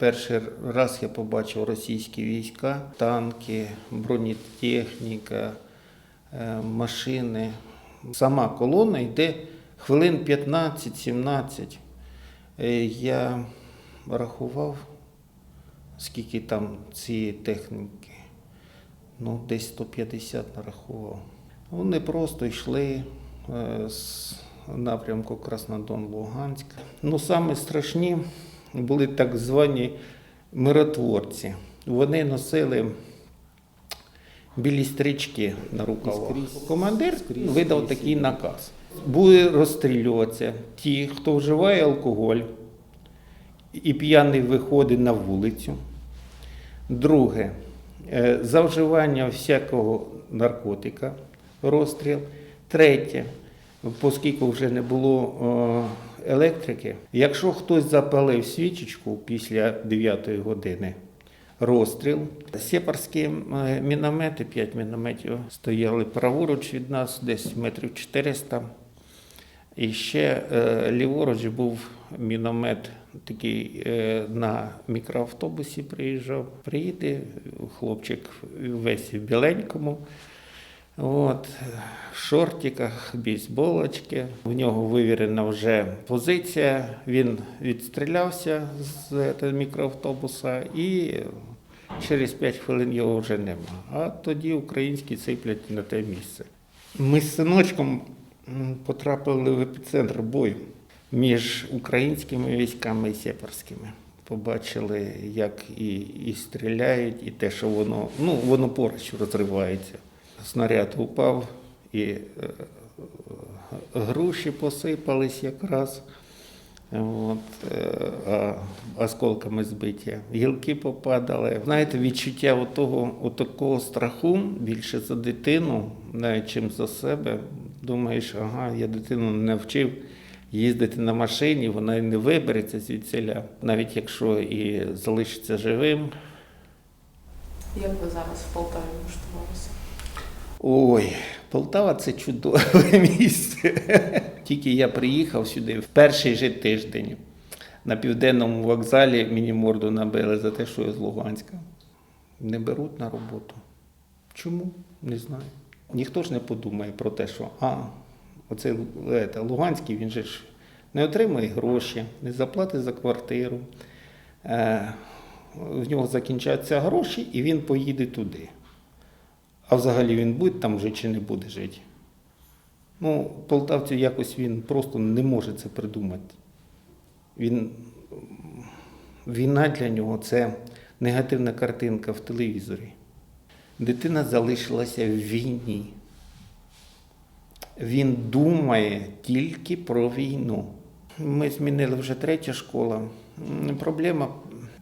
Перший раз я побачив російські війська, танки, бронетехніка, е, машини. Сама колона йде хвилин 15-17. Е, Я рахував, скільки там цієї техніки. Ну, десь 150 нарахував. Вони просто йшли е, з напрямку Краснодон-Луганськ. Ну, саме страшні були так звані миротворці. Вони носили білі стрічки на рукавах. Командир видав такий наказ. Буде розстрілюватися ті, хто вживає алкоголь і п'яний виходить на вулицю. Друге, е, за вживання всякого наркотика, розстріл. Третє, оскільки вже не було е, електрики, якщо хтось запалив свічечку після 9 години, розстріл. Сепарські міномети, 5 мінометів, стояли праворуч від нас, десь метрів 400. І ще е, ліворуч був міномет такий е, на мікроавтобусі приїжджав. Приїде хлопчик весь в біленькому. От, в шортиках, бейсболочки. В нього вивірена вже позиція. Він відстрілявся з е, мікроавтобуса і через 5 хвилин його вже нема. А тоді українські сиплять на те місце. Ми з синочком потрапили в епіцентр бою між українськими військами і сепарськими. Побачили, як і, і стріляють, і те, що воно, ну, воно поруч розривається. Снаряд упав, і е, груші посипались якраз. От, е, а, осколками збиті. Гілки попадали. Знаєте, відчуття отого, отакого страху більше за дитину, чим за себе. Думаєш, ага, я дитину не вчив їздити на машині, вона не вибереться звідсіля, навіть якщо і залишиться живим. Як ви зараз в Полтаві влаштувалися? Ой, Полтава це чудове місце. Тільки я приїхав сюди в перший же тиждень. На південному вокзалі мені морду набили за те, що я з Луганська. Не беруть на роботу. Чому? Не знаю. Ніхто ж не подумає про те, що а, оцей ете, Луганський, він же ж не отримує гроші, не заплатить за квартиру. Е, в нього закінчаться гроші, і він поїде туди. А взагалі він буде там жити чи не буде жити. Ну, полтавцю якось він просто не може це придумати. Він, війна для нього це негативна картинка в телевізорі. Дитина залишилася в війні. Він думає тільки про війну. Ми змінили вже третя школа. Проблема,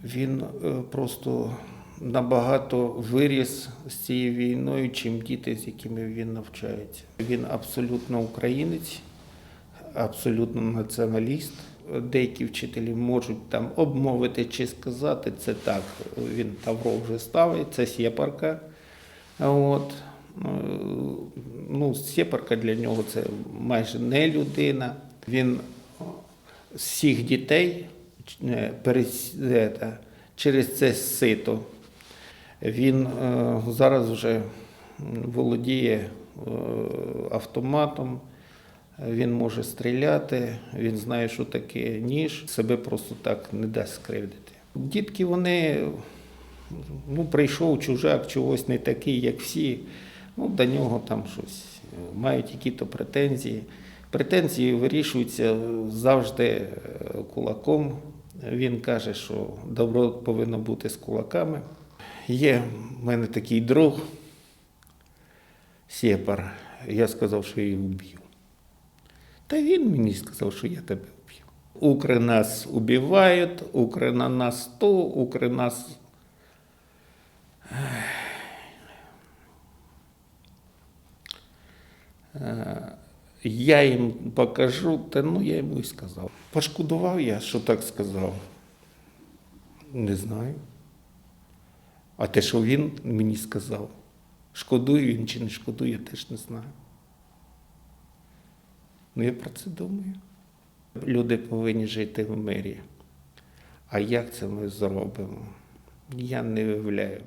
він е, просто набагато виріс з цією війною, чим діти, з якими він навчається. Він абсолютно українець, абсолютно націоналіст. Деякі вчителі можуть там обмовити чи сказати це так. Він тавро вже ставить, це сєпарка. От. Е, Ну, сєпарка для нього це майже не людина. Він з всіх дітей е, е, через це сито. Він е, зараз вже володіє е, автоматом, він може стріляти, він знає, що таке ніж, себе просто так не дасть скривдити. Дітки, вони, ну, прийшов чужак, чогось не такий, як всі, ну, до нього там щось е, мають які-то претензії. Претензії вирішуються завжди кулаком. Він каже, що добро повинно бути з кулаками. Є в мене такий друг, Сєпар. Я сказав, що я її вб'ю. Та він мені сказав, що я тебе вб'ю. Укри нас убивають, укри на нас то, укри нас. Я їм покажу, та ну я йому і сказав. Пошкодував я, що так сказав. Не знаю. А те, що він мені сказав, шкодує він чи не шкодує, я теж не знаю. Ну, я про це думаю. Люди повинні жити в мирі. А як це ми зробимо? Я не уявляю.